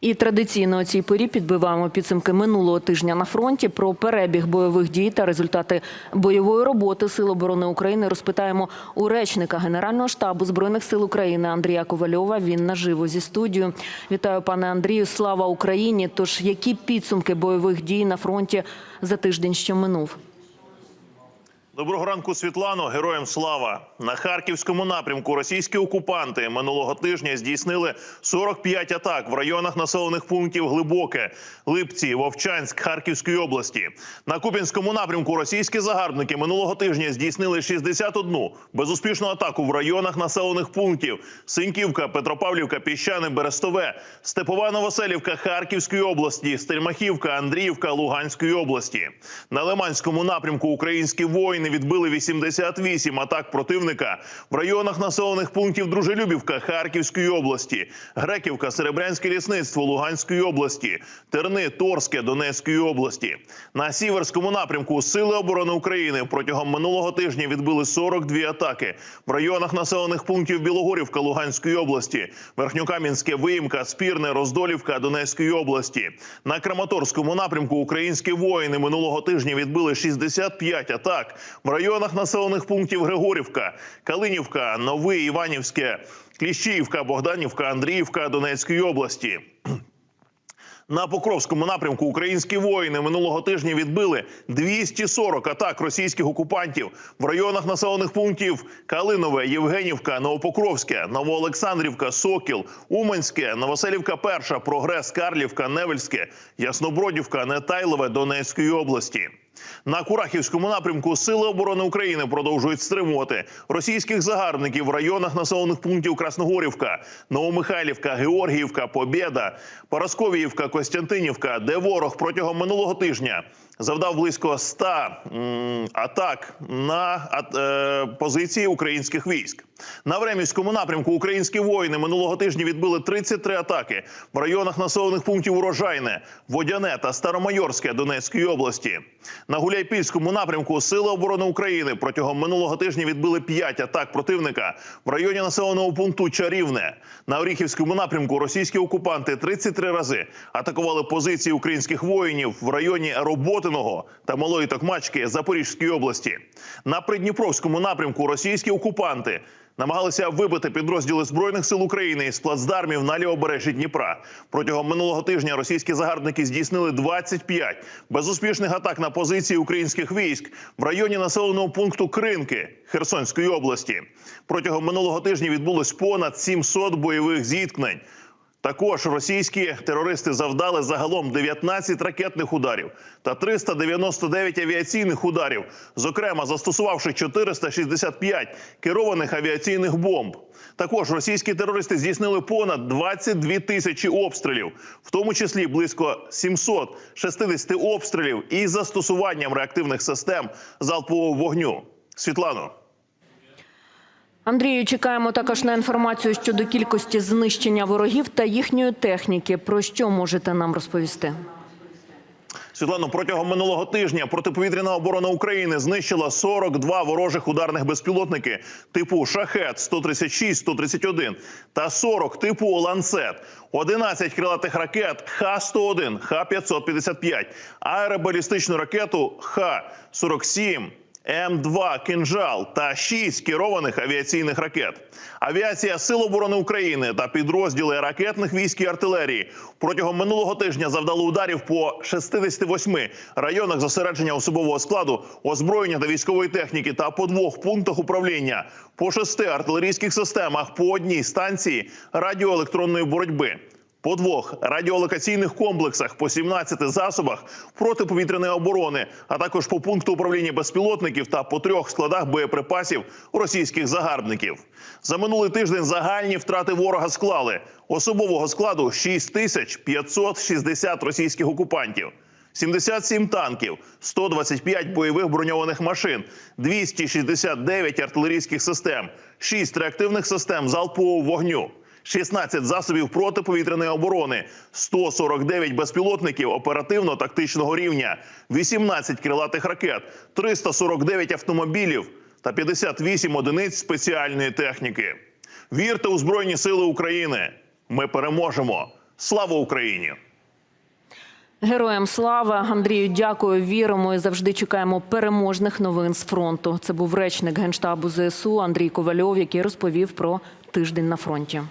І традиційно у цій порі підбиваємо підсумки минулого тижня на фронті. Про перебіг бойових дій та результати бойової роботи Сил оборони України розпитаємо у речника Генерального штабу збройних сил України Андрія Ковальова. Він наживо зі студією. Вітаю, пане Андрію. Слава Україні! Тож які підсумки бойових дій на фронті за тиждень, що минув? Доброго ранку, Світлано. Героям слава на харківському напрямку. Російські окупанти минулого тижня здійснили 45 атак в районах населених пунктів Глибоке, Липці, Вовчанськ, Харківської області. На Купінському напрямку російські загарбники минулого тижня здійснили 61 безуспішну атаку в районах населених пунктів: Синьківка, Петропавлівка, Піщани, Берестове, Степова Новоселівка Харківської області, Стельмахівка, Андріївка Луганської області. На Лиманському напрямку українські воїни відбили 88 атак противника в районах населених пунктів Дружелюбівка Харківської області, Греківка, Серебрянське лісництво Луганської області, Терни, Торське Донецької області. На сіверському напрямку Сили оборони України протягом минулого тижня відбили 42 атаки в районах населених пунктів Білогорівка Луганської області, Верхньокам'янське, Виїмка, Спірне, Роздолівка Донецької області. На Краматорському напрямку українські воїни минулого тижня відбили 65 атак в районах населених пунктів Григорівка, Калинівка, Новий Іванівське, Кліщіївка, Богданівка, Андріївка Донецької області. На Покровському напрямку українські воїни минулого тижня відбили 240 атак російських окупантів в районах населених пунктів Калинове, Євгенівка, Новопокровське, Новоолександрівка, Сокіл, Уманське, Новоселівка, Перша, Прогрес, Карлівка, Невельське, Яснобродівка, Нетайлове Донецької області. На Курахівському напрямку Сили оборони України продовжують стримувати російських загарбників в районах населених пунктів Красногорівка, Новомихайлівка, Георгіївка, Побєда, Парасковіївка, Костянтинівка, де ворог протягом минулого тижня завдав близько 100 м, атак на е, позиції українських військ. На Времівському напрямку українські воїни минулого тижня відбили 33 атаки в районах населених пунктів Урожайне, Водяне та Старомайорське Донецької області. На Гуляйпільському напрямку Сили оборони України протягом минулого тижня відбили 5 атак противника в районі населеного пункту Чарівне. На Оріхівському напрямку російські окупанти 33 рази атакували позиції українських воїнів в районі Роботиного та Малої Токмачки Запорізької області. На Придніпровському напрямку російські окупанти намагалися вибити підрозділи збройних сил України із плацдармів на лівобережжі Дніпра. Протягом минулого тижня російські загарбники здійснили 25 безуспішних атак на позиції українських військ в районі населеного пункту Кринки Херсонської області. Протягом минулого тижня відбулось понад 700 бойових зіткнень. Також російські терористи завдали загалом 19 ракетних ударів та 399 авіаційних ударів, зокрема застосувавши 465 керованих авіаційних бомб. Також російські терористи здійснили понад 22 тисячі обстрілів, в тому числі близько 760 обстрілів із застосуванням реактивних систем залпового вогню. Світлано. Андрію, чекаємо також на інформацію щодо кількості знищення ворогів та їхньої техніки. Про що можете нам розповісти? Світлано, протягом минулого тижня протиповітряна оборона України знищила 42 ворожих ударних безпілотники типу Шахет 136 131 та 40 типу Ланцет, 11 крилатих ракет Х-101, Х-555, аеробалістичну ракету Х-47, М2 «Кинжал» та 6 керованих авіаційних ракет. Авіація Сил оборони України та підрозділи ракетних військ і артилерії протягом минулого тижня завдали ударів по 68 районах зосередження особового складу, озброєння та військової техніки та по двох пунктах управління, по шести артилерійських системах, по одній станції радіоелектронної боротьби по двох радіолокаційних комплексах, по 17 засобах протиповітряної оборони, а також по пункту управління безпілотників та по трьох складах боєприпасів російських загарбників. За минулий тиждень загальні втрати ворога склали особового складу 6560 російських окупантів. 77 танків, 125 бойових броньованих машин, 269 артилерійських систем, 6 реактивних систем залпового вогню. 16 засобів протиповітряної оборони, 149 безпілотників оперативно-тактичного рівня, 18 крилатих ракет, 349 автомобілів та 58 одиниць спеціальної техніки. Вірте у Збройні Сили України! Ми переможемо! Слава Україні! Героям слава Андрію, дякую. Віримо і завжди чекаємо переможних новин з фронту. Це був речник генштабу ЗСУ Андрій Ковальов, який розповів про тиждень на фронті.